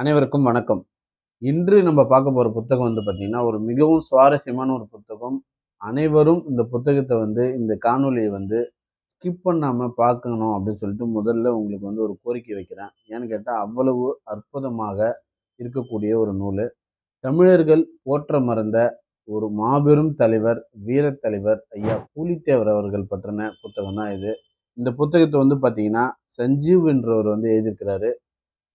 அனைவருக்கும் வணக்கம். இன்று நம்ம பார்க்க போகிற புத்தகம் வந்து பார்த்திங்கன்னா ஒரு மிகவும் சுவாரஸ்யமான ஒரு புத்தகம். அனைவரும் இந்த புத்தகத்தை வந்து இந்த காணொலியை வந்து ஸ்கிப் பண்ணாமல் பார்க்கணும் அப்படின்னு சொல்லிட்டு முதல்ல உங்களுக்கு வந்து ஒரு கோரிக்கை வைக்கிறேன். ஏன்னு கேட்டால் அவ்வளவு அற்புதமாக இருக்கக்கூடிய ஒரு நூல். தமிழர்கள் போற்ற மறந்த ஒரு மாபெரும் தலைவர் வீரத்தலைவர் ஐயா பூலித்தேவர் அவர்கள் பற்றின புத்தகம் தான் இது. இந்த புத்தகத்தை வந்து பார்த்தீங்கன்னா சஞ்சீவ் என்றவர் வந்து எழுதியிருக்கிறாரு.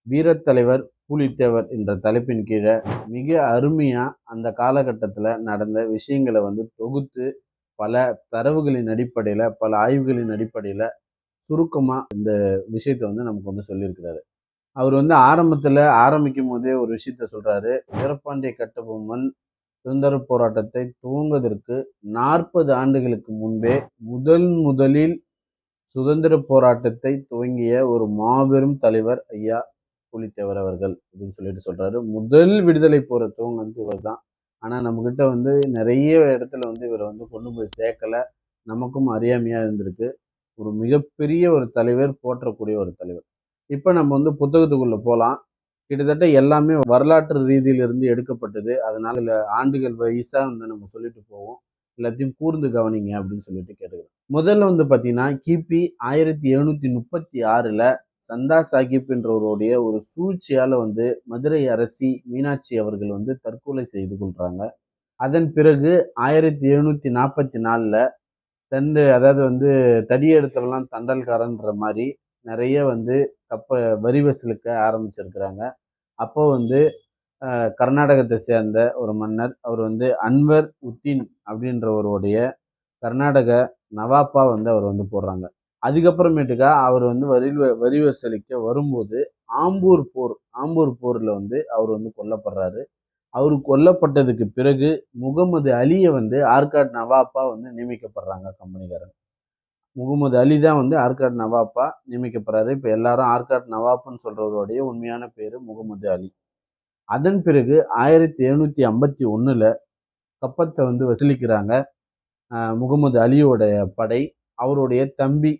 வீரத்தலைவர் பூலித்தேவர் என்ற தலைப்பின் கீழே மிக அருமையாக அந்த காலகட்டத்தில் நடந்த விஷயங்களை வந்து தொகுத்து பல தரவுகளின் அடிப்படையில் பல ஆய்வுகளின் அடிப்படையில் சுருக்கமாக இந்த விஷயத்தை வந்து நமக்கு வந்து சொல்லியிருக்கிறாரு. அவர் வந்து ஆரம்பத்தில் ஆரம்பிக்கும் போதே ஒரு விஷயத்த சொல்கிறாரு வீரப்பாண்டிய கட்டபொம்மன் சுதந்திர போராட்டத்தை துவங்குவதற்கு நாற்பது ஆண்டுகளுக்கு முன்பே முதல் முதலில் சுதந்திர போராட்டத்தை துவங்கிய ஒரு மாபெரும் தலைவர் ஐயா புலித்தேவர் அவர்கள் அப்படின்னு சொல்லிட்டு சொல்றாரு. முதல் விடுதலை போற துவங்க இவர் தான் ஆனா நம்ம கிட்ட வந்து நிறைய இடத்துல வந்து இவரை வந்து கொண்டு போய் சேர்க்கல. நமக்கும் அறியாமையா இருந்திருக்கு. ஒரு மிகப்பெரிய ஒரு தலைவர் போற்றக்கூடிய ஒரு தலைவர். இப்போ நம்ம வந்து புத்தகத்துக்குள்ள போகலாம் கிட்டத்தட்ட எல்லாமே வரலாற்று ரீதியிலிருந்து எடுக்கப்பட்டது. அதனால இல்லை ஆண்டுகள் வயசாக வந்து நம்ம சொல்லிட்டு போவோம். எல்லாத்தையும் கூர்ந்து கவனிங்க அப்படின்னு சொல்லிட்டு கேட்டுக்கிறோம் முதல்ல வந்து பார்த்தீங்கன்னா கிபி ஆயிரத்தி எழுநூற்றி முப்பத்தி ஆறில் சந்தா சாஹிப் என்றவருடைய ஒரு சூழ்ச்சியால் வந்து மதுரை அரசி மீனாட்சி அவர்கள் வந்து தற்கொலை செய்து கொள்கிறாங்க அதன் பிறகு ஆயிரத்தி எழுநூற்றி நாற்பத்தி நாலில் தண்டு அதாவது வந்து தடி எடுத்தவெல்லாம் தண்டல்காரன்ற மாதிரி நிறைய வந்து கப்ப வரி வசூலுக்க ஆரம்பிச்சிருக்கிறாங்க. அப்போ வந்து கர்நாடகத்தை சேர்ந்த ஒரு மன்னர் அவர் வந்து அன்வர் உத்தீன் அப்படின்றவருடைய கர்நாடக நவாப்பா வந்து அவர் வந்து போடுறாங்க. அதுக்கப்புறமேட்டுக்கா அவர் வந்து வரி வரி வசூலிக்க வரும்போது ஆம்பூர் போர் ஆம்பூர் போரில் வந்து அவர் வந்து கொல்லப்படுறாரு. அவர் கொல்லப்பட்டதுக்கு பிறகு முகமது அலியை வந்து ஆர்காட் நவாப்பா வந்து நியமிக்கப்படுறாங்க கம்பெனிக்காரங்க. முகமது அலி தான் வந்து ஆர்காட் நவாப்பா நியமிக்கப்படுறாரு. இப்போ எல்லாரும் ஆர்காட் நவாப்னு சொல்கிறவருடைய உண்மையான பேர் முகமது அலி. அதன் பிறகு ஆயிரத்தி எழுநூற்றி ஐம்பத்தி ஒன்றில் கப்பத்தை வந்து வசூலிக்கிறாங்க முகமது அலியோடைய படை. அவருடைய தம்பி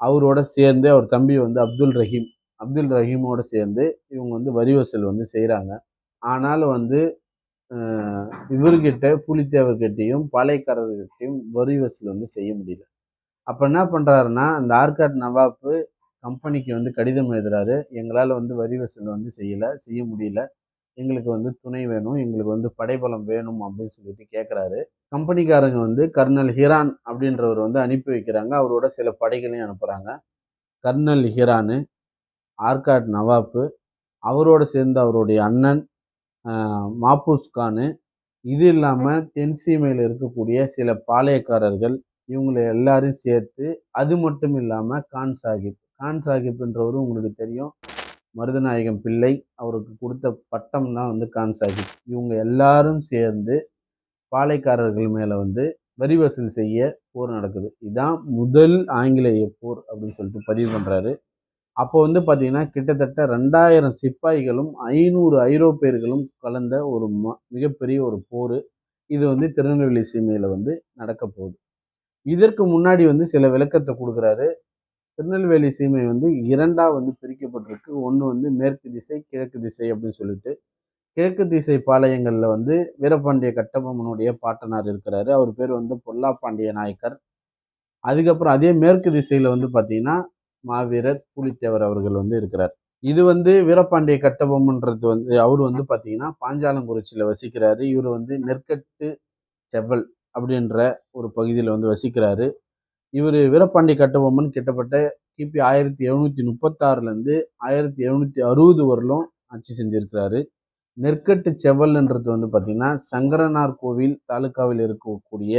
அவரோட சேர்ந்து அவர் தம்பி வந்து அப்துல் ரஹீம். அப்துல் ரஹீமோட சேர்ந்து இவங்க வந்து வரி வசூல் வந்து செய்கிறாங்க ஆனாலும் வந்து இவர்கிட்ட புலித்தேவர்கிட்டையும் பாளையக்காரர்கிட்டையும் வரி வசூல் வந்து செய்ய முடியல. அப்போ என்ன பண்ணுறாருன்னா அந்த ஆர்காட் நவாப்பு கம்பெனிக்கு வந்து கடிதம் எழுதுறாரு. எங்களால் வந்து வரி வசூல் வந்து செய்யலை செய்ய முடியல. எங்களுக்கு வந்து துணை வேணும் எங்களுக்கு வந்து படைபலம் வேணும் அப்படின்னு சொல்லிட்டு கேட்குறாரு கம்பெனிக்காரங்க வந்து கர்னல் ஹிரான் அப்படின்றவர் வந்து அனுப்பி வைக்கிறாங்க. அவரோட சில படைகளையும் அனுப்புகிறாங்க கர்னல் ஹிரானு ஆர்காட் நவாப்பு அவரோட சேர்ந்து அவருடைய அண்ணன் மாப்பூஸ் கானு. இது இல்லாமல் தென்சீமையில் இருக்கக்கூடிய சில பாளையக்காரர்கள் இவங்களை எல்லாரும் சேர்த்து அது மட்டும் இல்லாமல் கான் சாஹிப். கான் சாஹிப்ன்றவர் உங்களுக்கு தெரியும். மருதநாயகம் பிள்ளை அவருக்கு கொடுத்த பட்டம் தான் வந்து கான் சாஹிப். இவங்க எல்லாரும் சேர்ந்து பாளையக்காரர்கள் மேலே வந்து வரி வசூல் செய்ய போர் நடக்குது. இதுதான் முதல் ஆங்கிலேய போர் அப்படின்னு சொல்லிட்டு பதிவு பண்ணுறாரு அப்போ வந்து பார்த்திங்கன்னா கிட்டத்தட்ட ரெண்டாயிரம் சிப்பாய்களும் ஐநூறு ஐரோப்பியர்களும் கலந்த ஒரு ம மிகப்பெரிய ஒரு போர். இது வந்து திருநெல்வேலி சீமையில் வந்து நடக்க போகுது. இதற்கு முன்னாடி வந்து சில விளக்கத்தை கொடுக்குறாரு. திருநெல்வேலி சீமை வந்து இரண்டாக வந்து பிரிக்கப்பட்டிருக்கு. ஒன்று வந்து மேற்கு திசை கிழக்கு திசை அப்படின்னு சொல்லிட்டு கிழக்கு திசை பாளையங்களில் வந்து வீரபாண்டிய கட்டபொம்மனுடைய பாட்டனார் இருக்கிறாரு. அவர் பேர் வந்து பொல்லா பாண்டிய நாயக்கர். அதுக்கப்புறம் அதே மேற்கு திசையில் வந்து பார்த்தீங்கன்னா மாவீரர் புலித்தேவர் அவர்கள் வந்து இருக்கிறார். இது வந்து வீரபாண்டிய கட்டபொம்மன்றது வந்து அவர் வந்து பார்த்தீங்கன்னா பாஞ்சாலங்குறிச்சியில் வசிக்கிறாரு. இவர் வந்து நெற்கட்டு செவ்வல் அப்படின்ற ஒரு பகுதியில் வந்து வசிக்கிறாரு. இவர் வீரபாண்டிய கட்டபொம்மன் கிட்டத்தட்ட கிபி ஆயிரத்தி எழுநூற்றி முப்பத்தாறுலேருந்து ஆயிரத்தி எழுநூற்றி அறுபது வரலும் ஆட்சி செஞ்சுருக்கிறாரு. நெற்கட்டு செவ்வல்ன்றது வந்து பார்த்திங்கன்னா சங்கரனார் கோவில் தாலுக்காவில் இருக்கக்கூடிய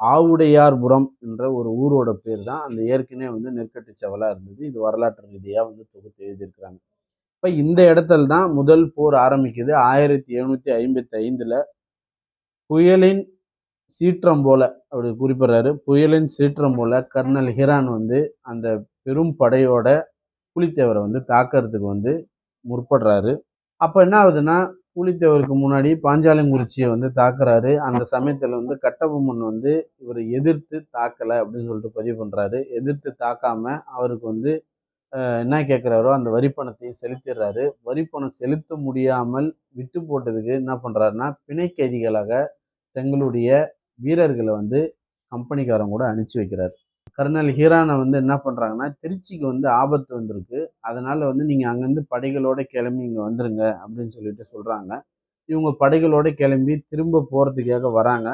ஆவுடையார்புரம் என்ற ஒரு ஊரோட பேர் தான் அந்த ஏற்கனவே வந்து நெற்கட்டு செவலாக இருந்தது. இது வரலாற்று ரீதியாக வந்து தொகுத்து எழுதியிருக்கிறாங்க. இப்போ இந்த இடத்துல தான் முதல் போர் ஆரம்பிக்குது. ஆயிரத்தி எழுநூற்றி ஐம்பத்தி ஐந்தில் புயலின் சீற்றம் போல அப்படி குறிப்பிடுறாரு. புயலின் சீற்றம் போல கர்னல் ஹிரான் வந்து அந்த பெரும் படையோட புலித்தேவரை வந்து தாக்கிறதுக்கு வந்து முற்படுறாரு. அப்போ என்ன ஆகுதுன்னா புலித்தேவருக்கு முன்னாடி பாஞ்சாலங்குறிச்சியை வந்து தாக்குறாரு. அந்த சமயத்தில் வந்து கட்டபொம்மன் வந்து இவரை எதிர்த்து தாக்கலை அப்படின்னு சொல்லிட்டு பதிவு பண்ணுறாரு எதிர்த்து தாக்காம அவருக்கு வந்து என்ன கேட்குறாரோ அந்த வரி பணத்தையும் செலுத்திடுறாரு. வரி பணம் செலுத்த முடியாமல் விட்டு போட்டதுக்கு என்ன பண்ணுறாருன்னா பிணை கைதிகளாக தங்களுடைய வீரர்களை வந்து கம்பெனிக்காரங்க கூட அனுப்பிச்சி வைக்கிறார். கர்னல் ஹீரானை வந்து என்ன பண்ணுறாங்கன்னா திருச்சிக்கு வந்து ஆபத்து வந்திருக்கு. அதனால் வந்து நீங்கள் அங்கேருந்து படைகளோட கிளம்பி இங்கே வந்துருங்க அப்படின்னு சொல்லிட்டு சொல்கிறாங்க இவங்க படைகளோட கிளம்பி திரும்ப போகிறதுக்காக வராங்க.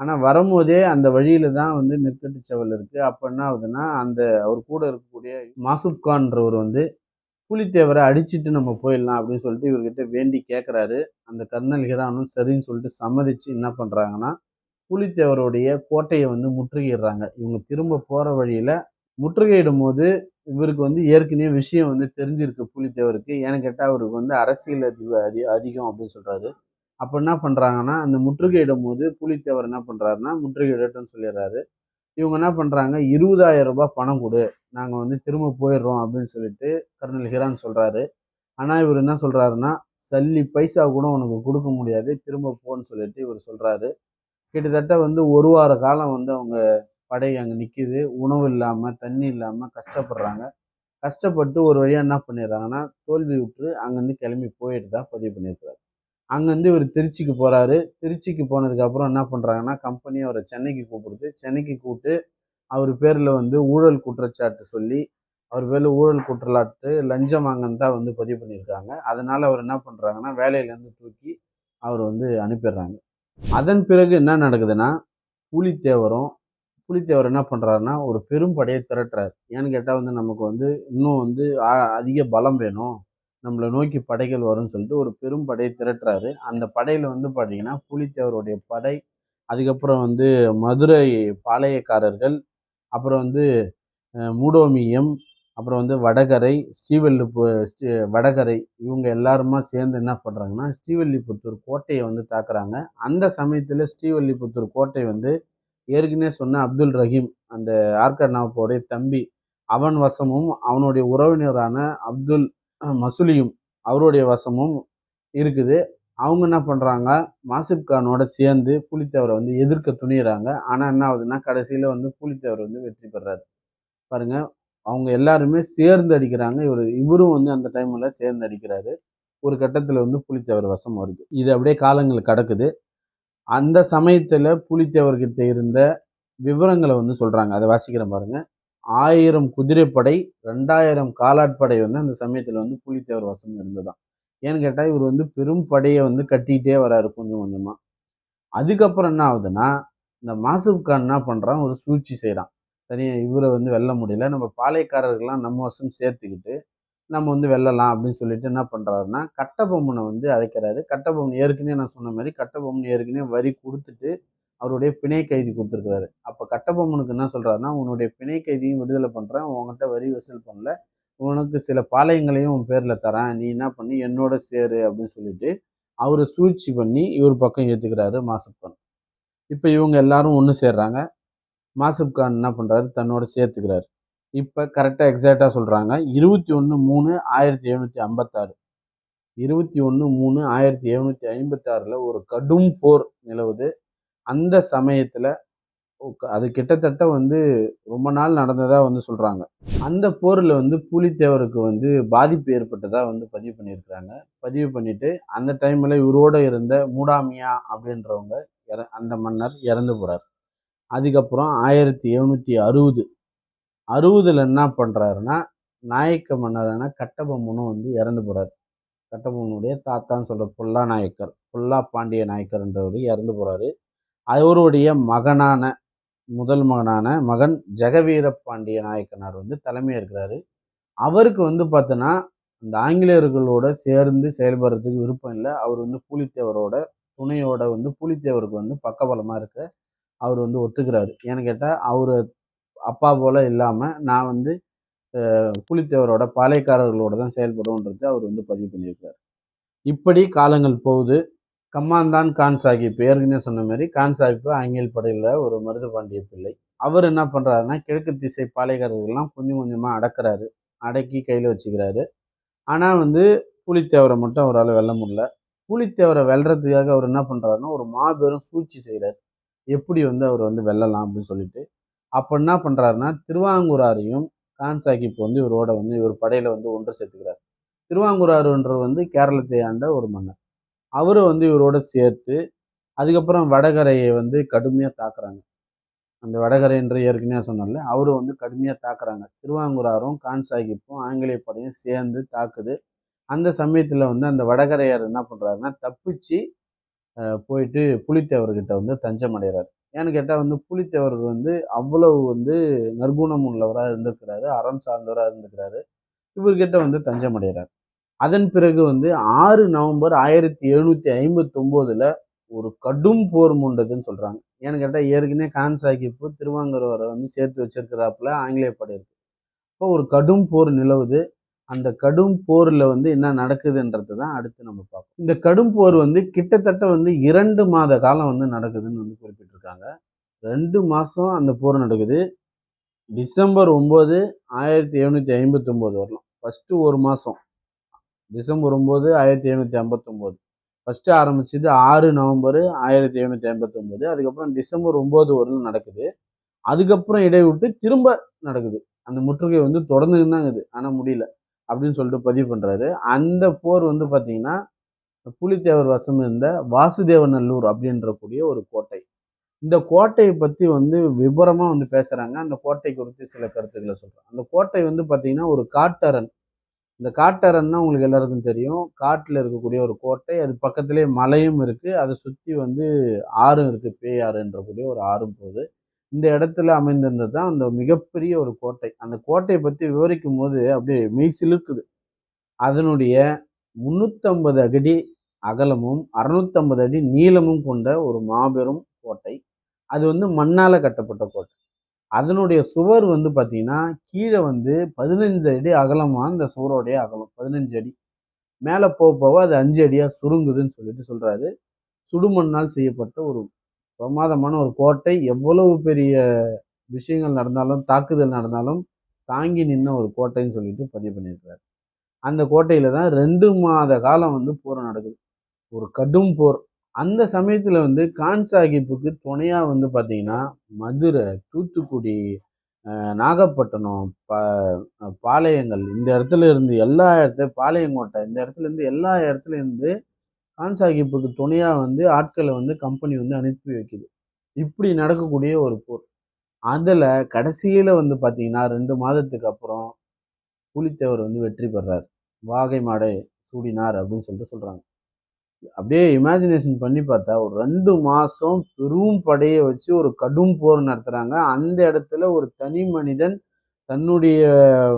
ஆனால் வரும்போதே அந்த வழியில் தான் வந்து நெற்கட்டு செவல் இருக்குது அப்போ என்ன ஆகுதுன்னா அந்த அவர் கூட இருக்கக்கூடிய மாசுப் கான்றவர் வந்து புலித்தேவரை அடிச்சுட்டு நம்ம போயிடலாம் அப்படின்னு சொல்லிட்டு இவர்கிட்ட வேண்டி கேட்குறாரு அந்த கர்னல் ஹிரானும் சரின்னு சொல்லிட்டு சம்மதிச்சு என்ன பண்ணுறாங்கன்னா புலித்தேவருடைய கோட்டையை வந்து முற்றுகையிடுறாங்க. இவங்க திரும்ப போகிற வழியில் முற்றுகையிடும் போது இவருக்கு வந்து ஏற்கனவே விஷயம் வந்து தெரிஞ்சிருக்கு புலித்தேவருக்கு. ஏன்னு கேட்டால் அவருக்கு வந்து அரசியல் அதிக அதி அதிகம் அப்படின்னு சொல்கிறாரு அப்போ என்ன பண்ணுறாங்கன்னா அந்த முற்றுகையிடும் போது புலித்தேவர் என்ன பண்ணுறாருன்னா முற்றுகையிடட்டும்னு சொல்லிடுறாரு. இவங்க என்ன பண்ணுறாங்க இருபதாயிரம் ரூபாய் பணம் கொடு. நாங்கள் வந்து திரும்ப போயிடுறோம் அப்படின்னு சொல்லிட்டு கர்னல் ஹிரான் சொல்கிறாரு ஆனால் இவர் என்ன சொல்கிறாருன்னா சல்லி பைசா கூட உனக்கு கொடுக்க முடியாது. திரும்ப போன்னு சொல்லிட்டு இவர் சொல்கிறாரு கிட்டத்தட்ட வந்து ஒரு வார காலம் வந்து அவங்க படை அங்கே நிற்கிது உணவு இல்லாமல் தண்ணி இல்லாமல் கஷ்டப்படுறாங்க. கஷ்டப்பட்டு ஒரு வழியாக என்ன பண்ணிடுறாங்கன்னா தோல்வி விட்டு அங்கேருந்து கிளம்பி போயிட்டு தான் பதிவு பண்ணியிருக்கிறாரு. அங்கேருந்து இவர் திருச்சிக்கு போகிறாரு திருச்சிக்கு போனதுக்கப்புறம் என்ன பண்ணுறாங்கன்னா கம்பெனி அவரை சென்னைக்கு கூப்பிடுது. சென்னைக்கு கூப்பிட்டு அவர் பேரில் வந்து ஊழல் குற்றச்சாட்டு சொல்லி அவர் பேரில் ஊழல் குற்றலாட்டு லஞ்சம் வாங்கன்னு தான் வந்து பதிவு பண்ணியிருக்காங்க. அதனால் அவர் என்ன பண்ணுறாங்கன்னா வேலையிலேருந்து தூக்கி அவர் வந்து அனுப்பிடுறாங்க. அதன் பிறகு என்ன நடக்குதுன்னா புலித்தேவரும் புலித்தேவர் என்ன பண்ணுறாருன்னா ஒரு பெரும் படையை திரட்டுறாரு. ஏன்னு கேட்டால் வந்து நமக்கு வந்து இன்னும் வந்து அதிக பலம் வேணும். நம்மளை நோக்கி படைகள் வரும்னு சொல்லிட்டு ஒரு பெரும் படையை திரட்டுறாரு. அந்த படையில் வந்து பார்த்தீங்கன்னா புலித்தேவருடைய படை அதுக்கப்புறம் வந்து மதுரை பாளையக்காரர்கள் அப்புறம் வந்து மூடோமியம் அப்புறம் வந்து வடகரை ஸ்ரீவல்லிபு ஸ்ரீ வடகரை இவங்க எல்லாருமா சேர்ந்து என்ன பண்ணுறாங்கன்னா ஸ்ரீவல்லிபுத்தூர் கோட்டையை வந்து தாக்குறாங்க. அந்த சமயத்தில் ஸ்ரீவல்லிபுத்தூர் கோட்டை வந்து ஏற்கனவே சொன்ன அப்துல் ரஹீம் அந்த ஆர்கர் நவாபோடைய தம்பி அவன் வசமும் அவனுடைய உறவினரான அப்துல் மசுலியும் அவருடைய வசமும் இருக்குது. அவங்க என்ன பண்ணுறாங்க மாசிப் கானோட சேர்ந்து புலித்தேவரை வந்து எதிர்க்க துணிகிறாங்க ஆனால் என்ன ஆகுதுன்னா கடைசியில் வந்து புலித்தேவர் வந்து வெற்றி பெறாரு. பாருங்கள் அவங்க எல்லாருமே சேர்ந்து அடிக்கிறாங்க. இவர் இவரும் வந்து அந்த டைமில் சேர்ந்து அடிக்கிறாரு. ஒரு கட்டத்தில் வந்து புலித்தேவர் வசம் வருது. இது அப்படியே காலங்கள் கடக்குது. அந்த சமயத்தில் புலித்தேவர்கிட்ட இருந்த விவரங்களை வந்து சொல்கிறாங்க அதை வாசிக்கிறேன் பாருங்க. ஆயிரம் குதிரைப்படை ரெண்டாயிரம் காலாட்படை வந்து அந்த சமயத்தில் வந்து புலித்தேவர் வசம் இருந்ததாம். ஏன்னு கேட்டால் இவர் வந்து பெரும் படையை வந்து கட்டிக்கிட்டே வராரு கொஞ்சம் கொஞ்சமாக அதுக்கப்புறம் என்ன ஆகுதுன்னா இந்த மாசுப் கான் என்ன பண்ணுறான் ஒரு சூழ்ச்சி செய்கிறான் தனியாக இவரை வந்து வெல்ல முடியல. நம்ம பாளையக்காரர்கள்லாம் நம்ம வசம் சேர்த்துக்கிட்டு நம்ம வந்து வெல்லலாம் அப்படின்னு சொல்லிட்டு என்ன பண்ணுறாருன்னா கட்டபொம்மனை வந்து அழைக்கிறாரு. கட்டபொம்மன் ஏற்கனவே நான் சொன்ன மாதிரி கட்டபொம்மன் ஏற்கனவே வரி கொடுத்துட்டு அவருடைய பிணை கைதி கொடுத்துருக்குறாரு. அப்போ கட்டபொம்மனுக்கு என்ன சொல்கிறாருன்னா உன்னுடைய பிணை கைதியும் விடுதலை பண்ணுறேன் உன்கிட்ட வரி வசூல் பண்ணல. உனக்கு சில பாளையங்களையும் உன் பேரில் தரேன். நீ என்ன பண்ணி? என்னோட சேரு அப்படின்னு சொல்லிட்டு அவரை சூழ்ச்சி பண்ணி இவர் பக்கம் ஏற்றுக்கிறாரு மாசப்பன். இப்போ இவங்க எல்லாரும் ஒன்று சேர்றாங்க. மாசுப்கான் என்ன பண்ணுறாரு தன்னோட சேர்த்துக்கிறாரு. இப்போ கரெக்டாக எக்ஸாக்டாக சொல்கிறாங்க இருபத்தி ஒன்று மூணு ஆயிரத்தி எழுநூற்றி ஐம்பத்தாறு. இருபத்தி ஒன்று மூணு ஆயிரத்தி எழுநூற்றி ஐம்பத்தாறில் ஒரு கடும் போர் நிலவுது. அந்த சமயத்தில் அது கிட்டத்தட்ட வந்து ரொம்ப நாள் நடந்ததாக வந்து சொல்கிறாங்க அந்த போரில் வந்து பூலித்தேவருக்கு வந்து பாதிப்பு ஏற்பட்டதாக வந்து பதிவு பண்ணியிருக்கிறாங்க. பதிவு பண்ணிவிட்டு அந்த டைமில் இவரோட இருந்த மூடாமியா அப்படின்றவங்க இற அந்த மன்னர் இறந்து போகிறார் அதுக்கப்புறம் ஆயிரத்தி எழுநூற்றி அறுபது. அறுபதில் என்ன பண்ணுறாருன்னா நாயக்க மன்னரான கட்டபொம்மனும் வந்து இறந்து போகிறார் கட்டபொம்மனுடைய தாத்தான்னு சொல்கிற புல்லா நாயக்கர் புல்லா பாண்டிய நாயக்கர்ன்றவர் இறந்து போகிறாரு அவருடைய மகனான முதல் மகனான மகன் ஜெகவீர பாண்டிய நாயக்கனார் வந்து தலைமையாக இருக்கிறாரு. அவருக்கு வந்து பார்த்தோன்னா இந்த ஆங்கிலேயர்களோட சேர்ந்து செயல்படுறதுக்கு விருப்பம் இல்லை. அவர் வந்து பூலித்தேவரோட துணையோட வந்து பூலித்தேவருக்கு வந்து பக்கபலமாக இருக்க அவர் வந்து ஒத்துக்கிறாரு. ஏன்னு கேட்டால் அவர் அப்பா போல இல்லாமல் நான் வந்து புலித்தேவரோட பாளையக்காரர்களோட தான் செயல்படுவோன்றது அவர் வந்து பதிவு பண்ணியிருக்காரு இப்படி காலங்கள் போகுது. கம்மாந்தான் கான் சாஹிப் ஏற்கனவே சொன்ன மாதிரி கான் சாஹிப் ஆங்கில படையில் ஒரு மருது பாண்டிய பிள்ளை. அவர் என்ன பண்ணுறாருன்னா கிழக்கு திசை பாளையக்காரர்கள்லாம் கொஞ்சம் கொஞ்சமாக அடக்கிறாரு. அடக்கி கையில் வச்சுக்கிறாரு. ஆனால் வந்து புலித்தேவரை மட்டும் அவரால் வெல்ல முடியல. புலித்தேவரை வெல்றதுக்காக அவர் என்ன பண்ணுறாருன்னா ஒரு மாபெரும் சூழ்ச்சி செய்கிறார் எப்படி வந்து அவர் வந்து வெல்லலாம் அப்படின்னு சொல்லிட்டு அப்போ என்ன பண்ணுறாருன்னா திருவாங்கூராரையும் கான் சாஹிப் வந்து இவரோட வந்து இவர் படையில் வந்து ஒன்று சேர்த்துக்கிறார். திருவாங்கூராருன்றவர் வந்து கேரளத்தை ஆண்ட ஒரு மன்னர். அவரை வந்து இவரோட சேர்த்து அதுக்கப்புறம் வடகரையை வந்து கடுமையாக தாக்குறாங்க. அந்த வடகரைன்ற ஏற்கனவே சொன்னால அவரு வந்து கடுமையாக தாக்குறாங்க. திருவாங்கூராரும் கான் சாஹிப்பும் ஆங்கிலேய படையும் சேர்ந்து தாக்குது. அந்த சமயத்தில் வந்து அந்த வடகரையார் என்ன பண்ணுறாருன்னா தப்பிச்சு போயிட்டு புலித்தேவர்கிட்ட வந்து தஞ்சம் அடைகிறார் ஏன்னு கேட்டால் வந்து புலித்தேவர் வந்து அவ்வளவு வந்து நற்குணம் உள்ளவராக இருந்திருக்கிறாரு அறம் சார்ந்தவராக இருந்திருக்கிறாரு. இவர்கிட்ட வந்து தஞ்சம் அடைகிறார் அதன் பிறகு வந்து ஆறு நவம்பர் ஆயிரத்தி எழுநூற்றி ஐம்பத்தொம்போதில் ஒரு கடும் போர் மூண்டதுன்னு சொல்கிறாங்க ஏன்னு கேட்டால் ஏற்கனவே கான் சாஹிப்பு திருவாங்கூரை வந்து சேர்த்து வச்சிருக்கிறாப்புல ஆங்கிலேய படை இப்போ ஒரு கடும் போர் நிலவுது. அந்த கடும் போரில் வந்து என்ன நடக்குதுன்றது தான் அடுத்து நம்ம பார்ப்போம். இந்த கடும் போர் வந்து கிட்டத்தட்ட வந்து இரண்டு மாத காலம் வந்து நடக்குதுன்னு வந்து குறிப்பிட்டிருக்காங்க. ரெண்டு மாதம் அந்த போர் நடக்குது. டிசம்பர் ஒம்பது ஆயிரத்தி எழுநூற்றி ஐம்பத்தொம்போது வரலாம். ஃபஸ்ட்டு ஒரு மாதம் டிசம்பர் ஒம்பது ஆயிரத்தி எழுநூற்றி ஐம்பத்தொம்போது. ஃபஸ்ட்டு ஆரம்பிச்சது ஆறு நவம்பர் ஆயிரத்தி எழுநூற்றி ஐம்பத்தொம்போது. அதுக்கப்புறம் டிசம்பர் ஒம்பது வரலும் நடக்குது. அதுக்கப்புறம் இடைவிட்டு திரும்ப நடக்குது. அந்த முற்றுகை வந்து தொடர்ந்துன்னு தான் இருக்குது. ஆனால் முடியல. அப்படின்னு சொல்லிட்டு பதிவு பண்ணுறாரு அந்த போர் வந்து பார்த்தீங்கன்னா புலித்தேவர் வசம் இருந்த வாசுதேவநல்லூர் அப்படின்றக்கூடிய ஒரு கோட்டை. இந்த கோட்டையை பற்றி வந்து விபரமாக வந்து பேசுகிறாங்க அந்த கோட்டை குறித்து சில கருத்துக்களை சொல்கிறேன் அந்த கோட்டை வந்து பார்த்தீங்கன்னா ஒரு காட்டரன். இந்த காட்டரன்னா உங்களுக்கு எல்லாருக்கும் தெரியும். காட்டில் இருக்கக்கூடிய ஒரு கோட்டை. அது பக்கத்திலே மலையும் இருக்குது அதை சுற்றி வந்து ஆறும் இருக்குது பேய் ஆறுன்றக்கூடிய ஒரு ஆறும் போகுது. இந்த இடத்துல அமைந்திருந்தது தான் அந்த மிகப்பெரிய ஒரு கோட்டை. அந்த கோட்டையை பற்றி விவரிக்கும் போது அப்படியே மெய் சிலுக்குது. அதனுடைய முந்நூற்றம்பது அடி அகலமும் அறுநூத்தம்பது அடி நீளமும் கொண்ட ஒரு மாபெரும் கோட்டை. அது வந்து மண்ணால் கட்டப்பட்ட கோட்டை. அதனுடைய சுவர் வந்து பார்த்தீங்கன்னா கீழே வந்து பதினஞ்சு அடி அகலமாக அந்த சுவரோடைய அகலம் பதினஞ்சு அடி. மேலே போக போக அது அஞ்சு அடியாக சுருங்குதுன்னு சொல்லிட்டு சொல்கிறாரு சுடுமண்ணால் செய்யப்பட்ட ஒரு பிரமாதமான ஒரு கோட்டை எவ்வளவு பெரிய விஷயங்கள் நடந்தாலும் தாக்குதல் நடந்தாலும் தாங்கி நின்ன ஒரு கோட்டைன்னு சொல்லிட்டு பதிவு பண்ணியிருக்கிறார். அந்த கோட்டையில் தான் ரெண்டு மாத காலம் வந்து போர் நடக்குது. ஒரு கடும் போர். அந்த சமயத்தில் வந்து கான் சாஹிப்புக்கு துணையாக வந்து பார்த்திங்கன்னா மதுரை தூத்துக்குடி நாகப்பட்டினம் ப பாளையங்கள் இந்த இடத்துல இருந்து எல்லா இடத்துல பாளையங்கோட்டை இந்த இடத்துல இருந்து எல்லா இடத்துல இருந்து கான் சாஹிப்புக்கு துணையாக வந்து ஆட்களை வந்து கம்பெனி வந்து அனுப்பி வைக்குது. இப்படி நடக்கக்கூடிய ஒரு போர். அதில் கடைசியில் வந்து பார்த்தீங்கன்னா ரெண்டு மாதத்துக்கு அப்புறம் புலித்தேவர் வந்து வெற்றி பெறார். வாகை மாடை சூடினார் அப்படின்னு சொல்லிட்டு சொல்கிறாங்க அப்படியே இமேஜினேஷன் பண்ணி பார்த்தா ஒரு ரெண்டு மாதம் பெரும் படையை வச்சு ஒரு கடும் போர் நடத்துகிறாங்க அந்த இடத்துல ஒரு தனி மனிதன் தன்னுடைய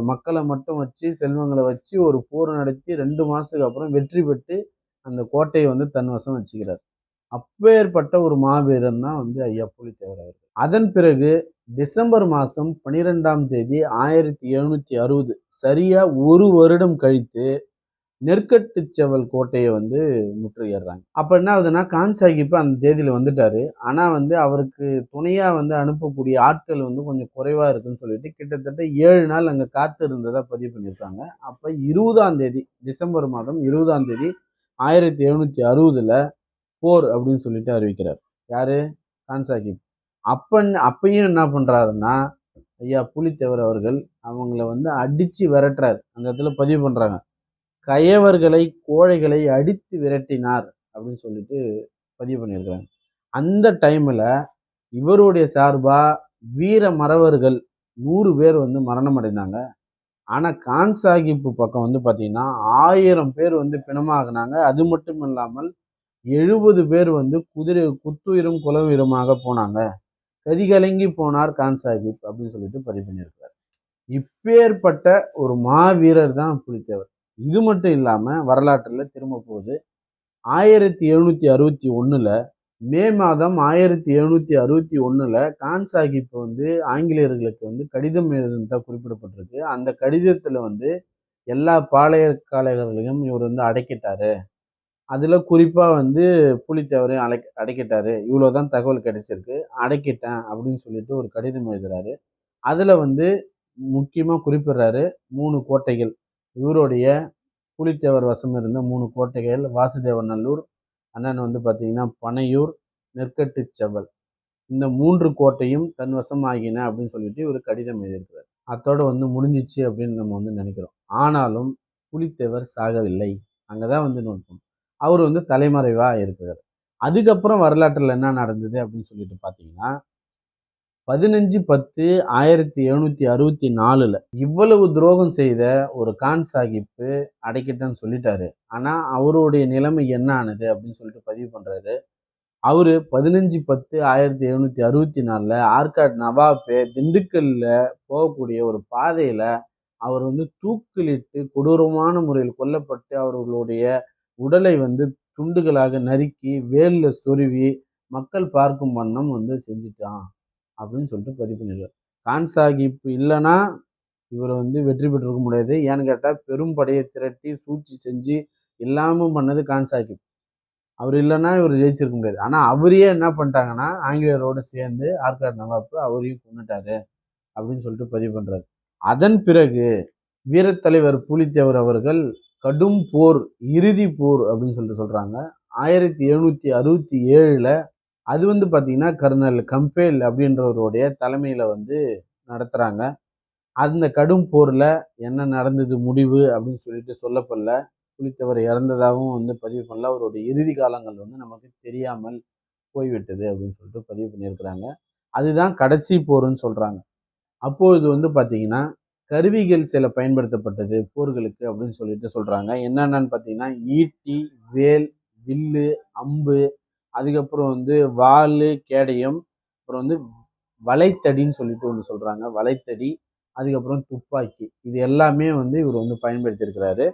மக்களை மட்டும் வச்சு செல்வங்களை வச்சு ஒரு போர் நடத்தி ரெண்டு மாதத்துக்கு அப்புறம் வெற்றி பெற்று அந்த கோட்டையை வந்து தன்வசம் வச்சுக்கிறார். அப்பேற்பட்ட ஒரு மாவீரன் தான் வந்து ஐயா புலித்தேவர் அவர்கள். அதன் பிறகு டிசம்பர் மாதம் பனிரெண்டாம் தேதி ஆயிரத்தி எழுநூற்றி அறுபது சரியாக ஒரு வருடம் கழித்து நெற்கட்டு செவல் கோட்டையை வந்து முற்றுகையிடுறாங்க. அப்போ என்ன ஆகுதுன்னா கான்சாகிப்பு அந்த தேதியில் வந்துட்டார். ஆனால் வந்து அவருக்கு துணையாக வந்து அனுப்பக்கூடிய ஆட்கள் வந்து கொஞ்சம் குறைவாக இருக்குன்னு சொல்லிட்டு கிட்டத்தட்ட ஏழு நாள் அங்கே காத்து இருந்ததாக பதிவு பண்ணியிருக்காங்க. அப்போ இருபதாம் தேதி டிசம்பர் மாதம் இருபதாம் தேதி ஆயிரத்தி எழுநூற்றி அறுபதுல போர் அப்படின்னு சொல்லிட்டு அறிவிக்கிறார். யாரு? கான் சாஹிப். அப்ப என்ன பண்ணுறாருன்னா ஐயா புலித்தேவர் அவர்கள் அவங்கள வந்து அடித்து விரட்டுறாரு. அந்த இடத்துல பதிவு பண்ணுறாங்க கயவர்களை கோழைகளை அடித்து விரட்டினார் அப்படின்னு சொல்லிட்டு பதிவு பண்ணியிருக்கிறாங்க. அந்த டைமில் இவருடைய சார்பாக வீர மறவர்கள் நூறு பேர் வந்து மரணம் அடைந்தாங்க. ஆனால் கான் சாஹிப்பு பக்கம் வந்து பார்த்தீங்கன்னா ஆயிரம் பேர் வந்து பிணமாகினாங்க. அது மட்டும் இல்லாமல் எழுபது பேர் வந்து குதிரை குத்துயிரும் குலவுயிரமாக போனாங்க. கதிகலங்கி போனார் கான் சாஹிப் அப்படின்னு சொல்லிட்டு பதிவு பண்ணியிருக்கிறார். இப்பேற்பட்ட ஒரு மாவீரர் தான் புலித்தேவர். இது மட்டும் இல்லாமல் வரலாற்றில் திரும்ப போகுது. ஆயிரத்தி எழுநூற்றி அறுபத்தி ஒன்றில் மே மாதம் ஆயிரத்தி எழுநூற்றி அறுபத்தி ஒன்றில் கான் சாஹிப் வந்து ஆங்கிலேயர்களுக்கு வந்து கடிதம் எழுதுனதா குறிப்பிடப்பட்டிருக்கு. அந்த கடிதத்தில் வந்து எல்லா பாளையக்காரர்களையும் இவர் வந்து அடைக்கிட்டாரு. அதில் குறிப்பாக வந்து புலித்தேவரையும் அடை அடைக்கிட்டாரு. இவ்வளவுதான் தகவல் கிடைச்சிருக்கு. அடைக்கிட்டேன் அப்படின்னு சொல்லிட்டு ஒரு கடிதம் எழுதுறாரு. அதில் வந்து முக்கியமாக குறிப்பிடுறாரு மூணு கோட்டைகள். இவருடைய புலித்தேவர் வசம் இருந்த மூணு கோட்டைகள் வாசுதேவநல்லூர் அண்ணன் வந்து பார்த்தீங்கன்னா பனையூர் நெற்கட்டு செவல் இந்த மூன்று கோட்டையும் தன் வசம் ஆகின அப்படின்னு சொல்லிட்டு இவர் கடிதம் எழுதியிருக்கிறார். அத்தோடு வந்து முடிஞ்சிச்சு அப்படின்னு நம்ம வந்து நினைக்கிறோம். ஆனாலும் புலித்தேவர் சாகவில்லை. அங்கே தான் வந்து நோட் அவர் வந்து தலைமறைவாக இருக்கிறார். அதுக்கப்புறம் வரலாற்றில் என்ன நடந்தது அப்படின்னு சொல்லிட்டு பார்த்தீங்கன்னா பதினஞ்சு பத்து ஆயிரத்தி எழுநூத்தி அறுபத்தி நாலுல இவ்வளவு துரோகம் செய்த ஒரு கான் சாஹிப்பு அடைக்கிட்டேன்னு சொல்லிட்டாரு. ஆனா அவருடைய நிலைமை என்ன ஆனது அப்படின்னு சொல்லிட்டு பதிவு பண்றாரு. அவரு பதினஞ்சு பத்து ஆயிரத்தி எழுநூத்தி அறுபத்தி நாலுல ஆர்காட் நவாபே திண்டுக்கல்ல போகக்கூடிய ஒரு பாதையில அவர் வந்து தூக்கிலிட்டு கொடூரமான முறையில் கொல்லப்பட்டு அவர்களுடைய உடலை வந்து துண்டுகளாக நறுக்கி வேலில் சொருவி மக்கள் பார்க்கும் வண்ணம் வந்து செஞ்சுட்டான். அப்படின்னு சொல்லிட்டு பதிவு பண்ணிடுவார் கான் சாஹிப் இல்லைன்னா இவர் வந்து வெற்றி பெற்றிருக்க முடியாது. ஏன்னு கேட்டால் பெரும் படையை திரட்டி சூழ்ச்சி செஞ்சு இல்லாமல் பண்ணது கான் சாஹிப். அவர் இல்லைன்னா இவர் ஜெயிச்சிருக்க முடியாது. ஆனால் அவரையே என்ன பண்ணிட்டாங்கன்னா ஆங்கிலேயரோடு சேர்ந்து ஆர்காட் நவாப்பு அவரையும் கொண்டுட்டாரு அப்படின்னு சொல்லிட்டு பதிவு பண்ணுறாரு அதன் பிறகு வீரத்தலைவர் புலித்தேவர் அவர்கள் கடும் போர் இறுதி போர் அப்படின்னு சொல்லிட்டு சொல்கிறாங்க ஆயிரத்தி எழுநூற்றி அறுபத்தி ஏழில் அது வந்து பார்த்திங்கன்னா கர்னல் கம்பேல் அப்படின்றவருடைய தலைமையில் வந்து நடத்துகிறாங்க அந்த கடும் போரில் என்ன நடந்தது முடிவு அப்படின்னு சொல்லிட்டு சொல்லப்படல. புலித்தவர் இறந்ததாகவும் வந்து பதிவு பண்ணல. அவருடைய இறுதி காலங்கள் வந்து நமக்கு தெரியாமல் போய்விட்டது அப்படின்னு சொல்லிட்டு பதிவு பண்ணியிருக்கிறாங்க. அதுதான் கடைசி போர்னு சொல்கிறாங்க அப்போது வந்து பார்த்திங்கன்னா கருவிகள் சில பயன்படுத்தப்பட்டது போர்களுக்கு அப்படின்னு சொல்லிட்டு சொல்கிறாங்க என்னென்னு பார்த்தீங்கன்னா ஈட்டி வேல் வில்லு அம்பு அதுக்கப்புறம் வந்து வால் கேடயம் அப்புறம் வந்து வலைத்தடின்னு சொல்லிட்டு ஒன்று சொல்கிறாங்க வலைத்தடி அதுக்கப்புறம் துப்பாக்கி. இது எல்லாமே வந்து இவர் வந்து பயன்படுத்தியிருக்கிறாரு.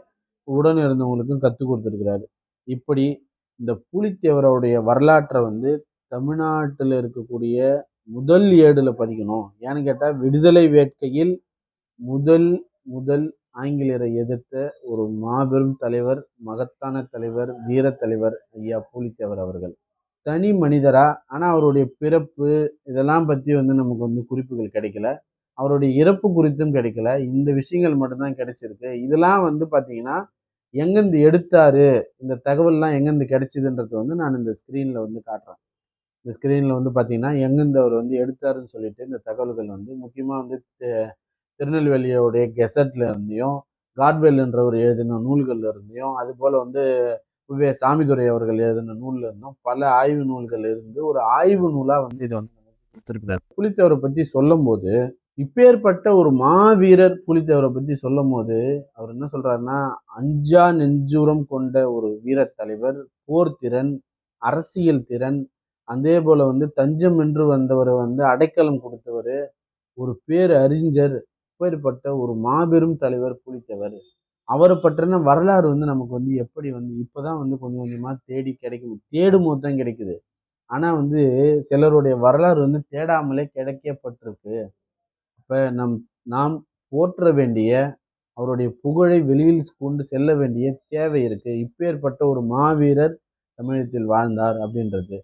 உடன் இருந்தவங்களுக்கும் கற்றுக் கொடுத்துருக்கிறாரு. இப்படி இந்த புலித்தேவரோடைய வரலாற்றை வந்து தமிழ்நாட்டில் இருக்கக்கூடிய முதல் ஏடில் பதிக்கணும். ஏன்னு கேட்டால் விடுதலை வேட்கையில் முதல் முதல் ஆங்கிலேயரை எதிர்த்த ஒரு மாபெரும் தலைவர் மகத்தான தலைவர் வீர தலைவர் ஐயா பூலித்தேவர் அவர்கள். தனி மனிதரா? ஆனால் அவருடைய பிறப்பு இதெல்லாம் பற்றி வந்து நமக்கு வந்து குறிப்புகள் கிடைக்கல. அவருடைய இறப்பு குறித்தும் கிடைக்கல. இந்த விஷயங்கள் மட்டும்தான் கிடைச்சிருக்கு. இதெல்லாம் வந்து பார்த்தீங்கன்னா எங்கேருந்து எடுத்தாரு? இந்த தகவல்லாம் எங்கேருந்து கிடைச்சிதுன்றது வந்து நான் இந்த ஸ்க்ரீனில் வந்து காட்டுறேன். இந்த ஸ்க்ரீனில் வந்து பார்த்தீங்கன்னா எங்கேருந்து அவர் வந்து எடுத்தாருன்னு சொல்லிட்டு இந்த தகவல்கள் வந்து முக்கியமாக வந்து திருநெல்வேலியோடைய கெசட்ல இருந்தையும் காட்வெல்ன்றவர் எழுதின நூல்கள்ல இருந்தையும் அதுபோல் வந்து வே சாமிதுரை அவர்கள் எழுதின நூல்ல இருந்தும் பல ஆய்வு நூல்கள் இருந்து ஒரு ஆய்வு நூலாக வந்து இதை வந்து கொடுத்துருக்கிறார். புலித்தேவரை பற்றி சொல்லும் போது இப்பேற்பட்ட ஒரு மாவீரர் புலித்தேவரை பற்றி சொல்லும் போது அவர் என்ன சொல்றாருன்னா அஞ்சா நெஞ்சுரம் கொண்ட ஒரு வீரத் தலைவர் போர் திறன் அரசியல் திறன் அதே போல வந்து தஞ்சம் என்று வந்தவர் வந்து அடைக்கலம் கொடுத்தவர் ஒரு பேர் அறிஞர் அப்பேற்பட்ட ஒரு மாபெரும் தலைவர் புலித்தவர். அவரை பற்றின வரலாறு வந்து நமக்கு வந்து எப்படி வந்து இப்போதான் வந்து கொஞ்சம் கொஞ்சமாக தேடி கிடைக்கும். தேடும் போது தான் கிடைக்குது. ஆனால் வந்து சிலருடைய வரலாறு வந்து தேடாமலே கிடைக்கப்பட்டிருக்கு. இப்போ நம் நாம் போற்ற வேண்டிய அவருடைய புகழை வெளியில் கொண்டு செல்ல வேண்டிய தேவை இருக்கு. இப்பேற்பட்ட ஒரு மாவீரர் தமிழகத்தில் வாழ்ந்தார் அப்படின்றது.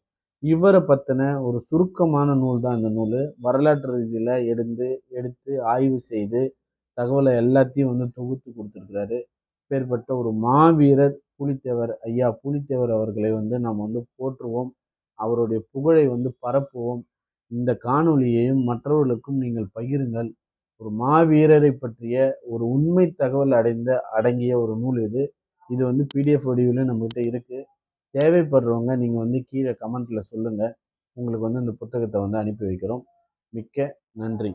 இவரை பற்றின ஒரு சுருக்கமான நூல் தான் இந்த நூல். வரலாற்று ரீதியில் எடுந்து எடுத்து ஆய்வு செய்து தகவலை எல்லாத்தையும் வந்து தொகுத்து கொடுத்துருக்கிறாரு. பேர்பட்ட ஒரு மாவீரர் புலித்தேவர் ஐயா புலித்தேவர் அவர்களை வந்து நாம் வந்து போற்றுவோம். அவருடைய புகழை வந்து பரப்புவோம். இந்த காணொலியையும் மற்றவர்களுக்கும் நீங்கள் பகிருங்கள். ஒரு மாவீரரை பற்றிய ஒரு உண்மை தகவல் அடைந்த அடங்கிய ஒரு நூல் இது. இது வந்து பிடிஎஃப் வடிவில் நம்மகிட்ட இருக்குது தேவைப்படுறவங்க நீங்கள் வந்து கீழே கமெண்ட்டில் சொல்லுங்கள் உங்களுக்கு வந்து இந்த புத்தகத்தை வந்து அனுப்பி வைக்கிறோம். மிக்க நன்றி.